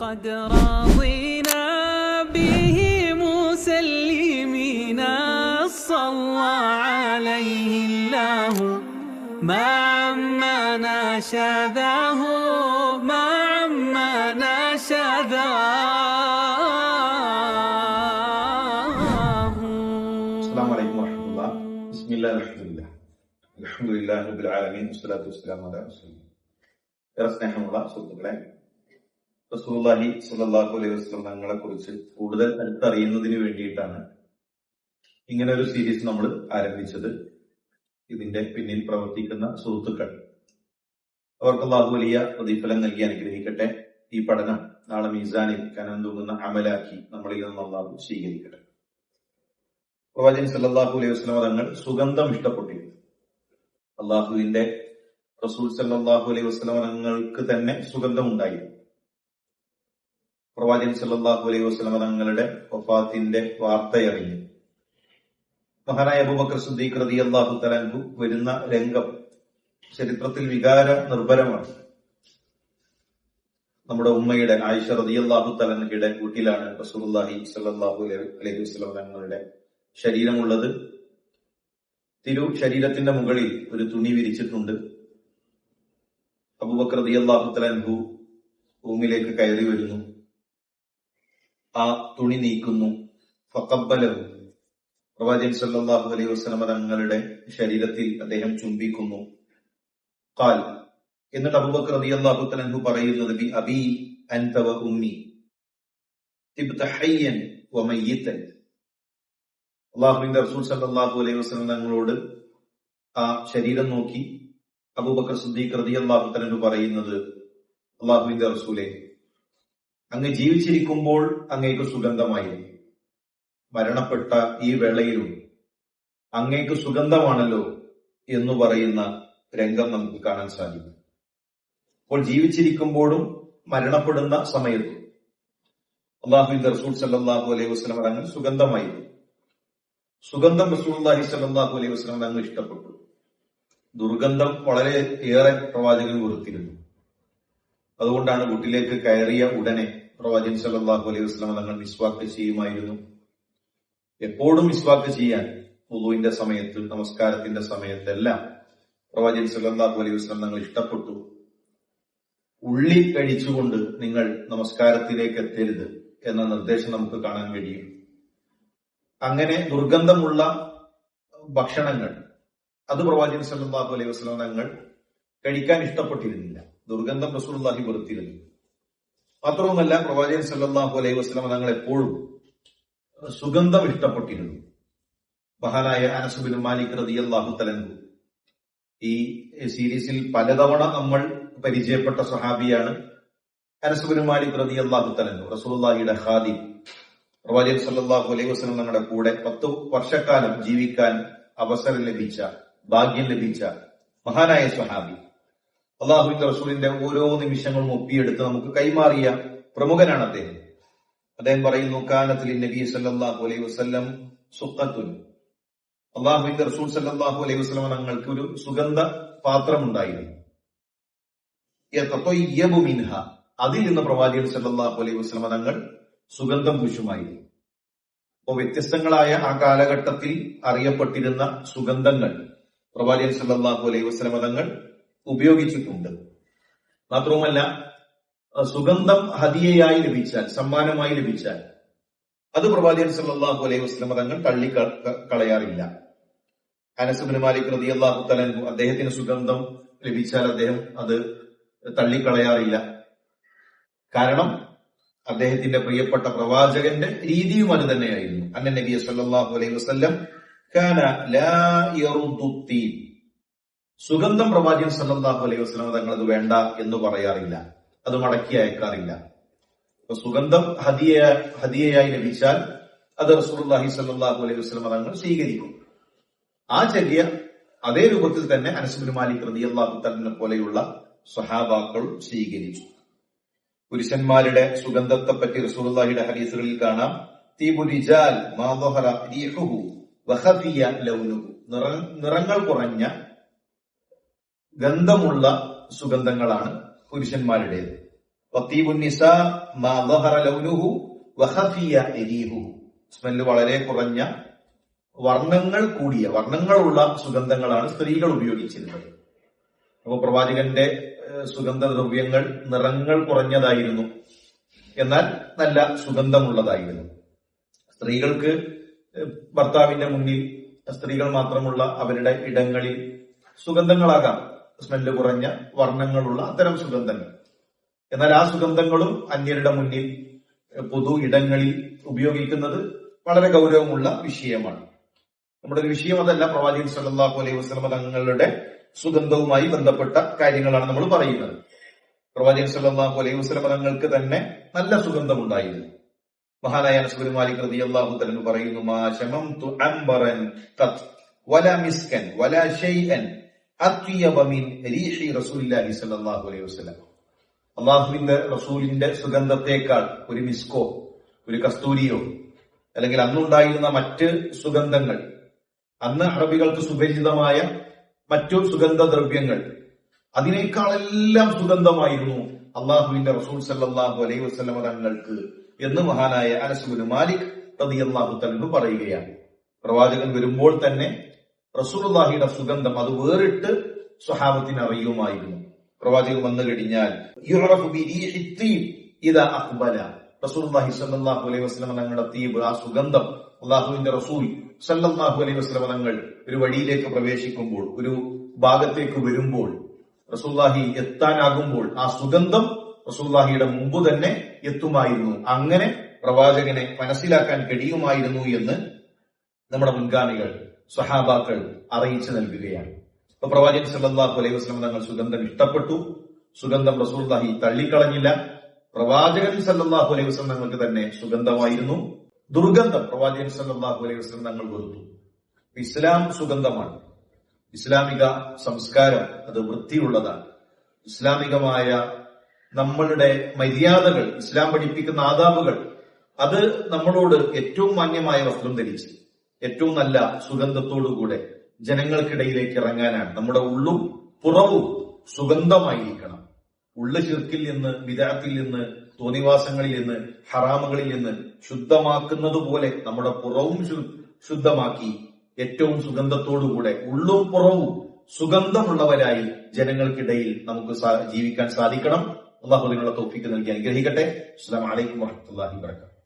قد رضينا به مسلمين صلى عليه الله ما عمنا شذاه ما عمنا شذاه അസ്സാം വലൈക്കും വറഹമുല്ല ബിസ്മില്ലാ അൽഹംദുലില്ലാ അൽഹംദുലില്ലാഹി റബ്ബിൽ ആലമീൻ വസ്സലാത്തു വസ്സലാമു അലാ റസൂലില്ലാഹ് ഏറെ സ്നേഹമുള്ള സുഹൃത്തുക്കളെ റസൂലുള്ളാഹി സ്വല്ലല്ലാഹു അലൈഹി വസ്ലങ്ങളെ കുറിച്ച് കൂടുതൽ അടുത്തറിയുന്നതിന് വേണ്ടിയിട്ടാണ് ഇങ്ങനെ ഒരു സീരീസ് നമ്മൾ ആരംഭിച്ചത്. ഇതിന്റെ പിന്നിൽ പ്രവർത്തിക്കുന്ന സുഹൃത്തുക്കൾ. അവർക്ക് അള്ളാഹു വലിയ പ്രതിഫലം നൽകി അനുഗ്രഹിക്കട്ടെ. ഈ പഠനം നാളെ മീസാനിൽ കനം തൂങ്ങുന്ന അമലാക്കി നമ്മളിൽ നിന്ന് അള്ളാഹു സ്വീകരിക്കട്ടെ. പ്രവാചകൻ സല്ലാഹു അലൈഹി വസ്ലം തങ്ങൾ സുഗന്ധം ഇഷ്ടപ്പെട്ടിരുന്നു. അള്ളാഹുവിന്റെ റസൂൽ സല്ലാഹു അലൈഹി വസല്ലം തങ്ങൾക്ക് തന്നെ സുഗന്ധം ഉണ്ടായിരുന്നു പ്രവാചകൻ സല്ലാഹു അലൈഹി വസ്ലമ തങ്ങളുടെ വഫാത്തിന്റെ വാർത്തയറിഞ്ഞു. മഹാനായ അബൂബക്കർ റതി അള്ളാഹു തലാൻഹു വരുന്ന രംഗം ചരിത്രത്തിൽ വികാര നിർഭരമാണ്. നമ്മുടെ ഉമ്മയുടെ ആയിഷ റതി അള്ളാഹു തആലയുടെ വീട്ടിലാണ് റസൂലുള്ളാഹി സല്ലാഹു അലൈഹി വസല്ലം തങ്ങളുടെ ശരീരമുള്ളത്. തിരു ശരീരത്തിന്റെ മുകളിൽ ഒരു തുണി വിരിച്ചിട്ടുണ്ട്. അബൂബക്കർ അള്ളാഹു തലാൻഹു റൂമിലേക്ക് കയറി വരുന്നു. ആ തുണി നീക്കുന്നു. ഫക്കബലവും പ്രവാചകൻ സല്ലല്ലാഹു അലൈഹി വസ്ലമ തങ്ങളുടെ ശരീരത്തിൽ അദ്ദേഹം ചുംബിക്കുന്നു. കാൽ എന്നിട്ട് അബൂബക്കർ അള്ളാഹു തലഹു പറയുന്നത് ബി അബി അൻതവ ഉമ്മി. അള്ളാഹുവിന്റെ റസൂൽ സല്ലല്ലാഹു അലൈഹി വസ്ലം തങ്ങളോട് ആ ശരീരം നോക്കി അബൂബക്കർ സുദ്ദീഖ് റതി അള്ളാഹു തലഹു പറയുന്നത് അള്ളാഹുവിന്റെ റസൂലെ അങ്ങ് ജീവിച്ചിരിക്കുമ്പോൾ അങ്ങേക്ക് സുഗന്ധമായിരുന്നു. മരണപ്പെട്ട ഈ വേളയിലും അങ്ങേക്ക് സുഗന്ധമാണല്ലോ എന്ന് പറയുന്ന രംഗം നമുക്ക് കാണാൻ സാധിക്കും. അപ്പോൾ ജീവിച്ചിരിക്കുമ്പോഴും മരണപ്പെടുന്ന സമയത്തും അള്ളാഹുബിൻ റസൂൽ സല്ലാഹു അലൈഹി വസ്ലം തങ്ങൾ സുഗന്ധമായിരുന്നു. സുഗന്ധം റസൂലുള്ളാഹി സല്ലാഹു അലൈഹി വസ്ലം തങ്ങൾ ഇഷ്ടപ്പെട്ടു. ദുർഗന്ധം വളരെ ഏറെ പ്രവാചകൻ വെറുത്തിരുന്നു. അതുകൊണ്ടാണ് വീട്ടിലേക്ക് കയറിയ ഉടനെ പ്രവാചകൻ സല്ലല്ലാഹു അലൈഹി വസ്ലാം തങ്ങൾ മിസ്വാക്ക് ചെയ്യുമായിരുന്നു. എപ്പോഴും മിസ്വാക്ക് ചെയ്യാൻ പുതുവിന്റെ സമയത്ത് നമസ്കാരത്തിന്റെ സമയത്തെല്ലാം പ്രവാചകൻ സല്ലല്ലാഹു അലൈഹി വസ്ലാം തങ്ങൾ ഇഷ്ടപ്പെട്ടു. ഉള്ളി കഴിച്ചുകൊണ്ട് നിങ്ങൾ നമസ്കാരത്തിലേക്ക് എത്തരുത് എന്ന നിർദ്ദേശം നമുക്ക് കാണാൻ കഴിയും. അങ്ങനെ ദുർഗന്ധമുള്ള ഭക്ഷണങ്ങൾ അത് പ്രവാചകൻ സല്ലല്ലാഹു അലൈഹി വസ്ലാം തങ്ങൾ കഴിക്കാൻ ഇഷ്ടപ്പെട്ടിരുന്നില്ല. ദുർഗന്ധം റസൂലുള്ളാഹി വെറുത്തിരുന്നു മാത്രവുമല്ല പ്രവാചകൻ സല്ലാഹു അലൈഹി വസല്ലം തങ്ങൾ എപ്പോഴും സുഗന്ധം ഇഷ്ടപ്പെട്ടിരുന്നു. മഹാനായ അനസുബിൻ മാലിക് റളിയല്ലാഹു തലങ്കു ഈ സീരീസിൽ പലതവണ നമ്മൾ പരിചയപ്പെട്ട സഹാബിയാണ് അനസുബിൻ മാലിക് റളിയല്ലാഹു തലങ്കു റസൂലുള്ളാഹിയുടെ ഹാദി പ്രവാചകൻ സല്ലാഹു അലൈഹി വസ്ലം തങ്ങളുടെ കൂടെ പത്ത് വർഷക്കാലം ജീവിക്കാൻ അവസരം ലഭിച്ച ഭാഗ്യം ലഭിച്ച മഹാനായ സ്വഹാബി. അള്ളാഹുവിന്റെ റസൂലിന്റെ ഓരോ നിമിഷങ്ങളും ഒപ്പിയെടുത്ത് നമുക്ക് കൈമാറിയ പ്രമുഖനാണ് അദ്ദേഹം. അദ്ദേഹം പറയുന്നു കാനത്തിൽ നബി സല്ലാഹു അലൈഹി വസ്ലം സുഖത്തുൻ. അള്ളാഹുവിന്റെ റസൂൽ സല്ലാഹു അലൈഹി വസ്ലം തങ്ങൾക്ക് ഒരു സുഗന്ധ പാത്രമുണ്ടായിരുന്നു. മിൻഹ. അതിൽ നിന്ന് പ്രവാചകൻ സല്ലാഹു അലൈഹി വസ്ലം തങ്ങൾ സുഗന്ധം പൂശുമായിരുന്നു അപ്പോൾ വ്യത്യസ്തങ്ങളായ ആ കാലഘട്ടത്തിൽ അറിയപ്പെട്ടിരുന്ന സുഗന്ധങ്ങൾ പ്രവാചകൻ സല്ലാഹു അലൈഹി വസ്ലം തങ്ങൾ ഉപയോഗിച്ചിട്ടുണ്ട്. മാത്രവുമല്ല സുഗന്ധം ഹതിയയായി ലഭിച്ചാൽ സമ്മാനമായി ലഭിച്ചാൽ അത് പ്രവാചകൻ സല്ലാഹു അലൈഹി വസല്ലം തങ്ങൾ തള്ളി കളയാറില്ല. അനസുബിന് മാലിക് അള്ളാഹു തലൻഹു അദ്ദേഹത്തിന് സുഗന്ധം ലഭിച്ചാൽ അദ്ദേഹം അത് തള്ളിക്കളയാറില്ല കാരണം അദ്ദേഹത്തിന്റെ പ്രിയപ്പെട്ട പ്രവാചകന്റെ രീതിയും അത് തന്നെയായിരുന്നു. അന്ന നബിയ സല്ലല്ലാഹു അലൈഹി വസ്ലം കാന ലാ. സുഗന്ധം പ്രവാചകൻ സല്ലാഹു അലൈഹി തങ്ങൾ അത് വേണ്ട എന്ന് പറയാറില്ല അത് മടക്കി അയക്കാറില്ല അപ്പൊ സുഗന്ധം ഹദിയ ഹദിയയായി ലഭിച്ചാൽ അത് റസൂലുള്ളാഹി സല്ലാഹു അലൈഹി വസല്ലം തങ്ങൾ സ്വീകരിക്കും. ആ ചര്യ അതേ രൂപത്തിൽ തന്നെ അനസുബിൻ മാലിക് റളിയല്ലാഹു തലിനെ പോലെയുള്ള സ്വഹാബാക്കൾ സ്വീകരിച്ചു. പുരുഷന്മാരുടെ സുഗന്ധത്തെ പറ്റി റസൂർഹിയുടെ ഹദീസുകളിൽ കാണാം. തീപുരിജാൽ നിറങ്ങൾ കുറഞ്ഞ ഗന്ധമുള്ള സുഗന്ധങ്ങളാണ് പുരുഷന്മാരുടേത്. സ്മെല്ല് വളരെ കുറഞ്ഞ വർണങ്ങൾ കൂടിയ വർണങ്ങളുള്ള സുഗന്ധങ്ങളാണ് സ്ത്രീകൾ ഉപയോഗിച്ചിരുന്നത്. അപ്പോൾ പ്രവാചകന്റെ സുഗന്ധദ്രവ്യങ്ങൾ നിറങ്ങൾ കുറഞ്ഞതായിരുന്നു. എന്നാൽ നല്ല സുഗന്ധമുള്ളതായിരുന്നു. സ്ത്രീകൾക്ക് ഭർത്താവിന്റെ മുന്നിൽ സ്ത്രീകൾ മാത്രമുള്ള അവരുടെ ഇടങ്ങളിൽ സുഗന്ധങ്ങളാകാം. സ്മെല്ല് കുറഞ്ഞ വർണങ്ങളുള്ള അത്തരം സുഗന്ധങ്ങൾ. എന്നാൽ ആ സുഗന്ധങ്ങളും അന്യരുടെ മുന്നിൽ പൊതു ഇടങ്ങളിൽ ഉപയോഗിക്കുന്നത് വളരെ ഗൗരവമുള്ള വിഷയമാണ്. നമ്മുടെ ഒരു വിഷയം അതല്ല. പ്രവാചകൻ സല്ലല്ലാഹു അലൈഹി വസല്ലമ തങ്ങളുടെ സുഗന്ധവുമായി ബന്ധപ്പെട്ട കാര്യങ്ങളാണ് നമ്മൾ പറയുന്നത്. പ്രവാചകൻ സല്ലല്ലാഹു അലൈഹി വസല്ലമ തങ്ങൾക്ക് തന്നെ നല്ല സുഗന്ധമുണ്ടായിരുന്നു. മഹാനായ അനസുബിൻ മാലിക് റളിയല്ലാഹു തആല പറയുന്നു മാ ശമംതു അംബറൻ ഖത്ത് വലാ മിസ്കൻ വലാ ഷൈഅൻ അള്ളാഹുവിന്റെ റസൂലിന്റെ സുഗന്ധത്തെക്കാൾ ഒരു മിസ്കോ ഒരു കസ്തൂരിയോ അല്ലെങ്കിൽ അന്നുണ്ടായിരുന്ന മറ്റ് സുഗന്ധങ്ങൾ അന്ന് അറബികൾക്ക് സുപരിചിതമായ മറ്റു സുഗന്ധദ്രവ്യങ്ങൾ അതിനേക്കാളെല്ലാം സുഗന്ധമായിരുന്നു അള്ളാഹുവിന്റെ റസൂൽ സല്ലാഹു അലൈഹി വസ്ലമ തങ്ങൾക്ക് എന്ന് മഹാനായ അനസുബുൽ മാലിക് റളിയല്ലാഹു തലു പറയുകയാണ്. പ്രവാചകൻ വരുമ്പോൾ തന്നെ റസൂലുള്ളാഹിയുടെ സുഗന്ധം അത് വേറിട്ട് സ്വഹാബത്തിന് അറിയുമായിരുന്നു. പ്രവാചകൻ വന്നു കഴിഞ്ഞാൽ സ്വല്ലല്ലാഹു അലൈഹി തങ്ങളുടെ തീബ് ആ സുഗന്ധം അള്ളാഹുവിന്റെ റസൂൽ സല്ലല്ലാഹു അലൈഹി വസല്ലം തങ്ങൾ ഒരു വഴിയിലേക്ക് പ്രവേശിക്കുമ്പോൾ ഒരു ഭാഗത്തേക്ക് വരുമ്പോൾ റസൂല്ലാഹി എത്താനാകുമ്പോൾ ആ സുഗന്ധം റസൂല്ലാഹിയുടെ മുമ്പ് തന്നെ എത്തുമായിരുന്നു. അങ്ങനെ പ്രവാചകനെ മനസ്സിലാക്കാൻ കഴിയുമായിരുന്നു എന്ന് നമ്മുടെ മുൻഗാമികൾ സഹാബാക്കൾ അറിയിച്ചു നൽകുകയാണ്. അപ്പൊ പ്രവാചകൻ സല്ലല്ലാഹു അലൈഹി വസ്ലം തങ്ങൾ സുഗന്ധം ഇഷ്ടപ്പെട്ടു. സുഗന്ധം റസൂൽദാഹി തള്ളിക്കളഞ്ഞില്ല. പ്രവാചകൻ സല്ലല്ലാഹു അലൈഹി വസ്ലം തങ്ങൾക്ക് തന്നെ സുഗന്ധമായിരുന്നു. ദുർഗന്ധം പ്രവാചകൻ സല്ലല്ലാഹു അലൈഹി വസ്ലം തങ്ങൾ വെറുത്തു. ഇസ്ലാം സുഗന്ധമാണ്. ഇസ്ലാമിക സംസ്കാരം അത് വൃത്തിയുള്ളതാണ്. ഇസ്ലാമികമായ നമ്മളുടെ മര്യാദകൾ ഇസ്ലാം പഠിപ്പിക്കുന്ന ആദാബുകൾ അത് നമ്മളോട് ഏറ്റവും മാന്യമായ വസ്ത്രം ധരിച്ച്. ഏറ്റവും നല്ല സുഗന്ധത്തോടുകൂടെ ജനങ്ങൾക്കിടയിലേക്ക് ഇറങ്ങാനാണ്. നമ്മുടെ ഉള്ളും പുറവും സുഗന്ധമായിരിക്കണം. ഉള്ളു ചിർക്കിൽ നിന്ന് വിദാത്തിൽ നിന്ന് തോന്നിവാസങ്ങളിൽ നിന്ന് ഹറാമുകളിൽ നിന്ന് ശുദ്ധമാക്കുന്നത് പോലെ നമ്മുടെ പുറവും ശുദ്ധമാക്കി ഏറ്റവും സുഗന്ധത്തോടുകൂടെ ഉള്ളും പുറവും സുഗന്ധമുള്ളവരായി ജനങ്ങൾക്കിടയിൽ നമുക്ക് ജീവിക്കാൻ സാധിക്കണം. അള്ളാഹു നിങ്ങളുടെ തോഫിക്ക് നൽകി അനുഗ്രഹിക്കട്ടെ. അസ്സാം വലൈക്കും വാഹത്തുല്ലാഹി വാബർക്കാത്തു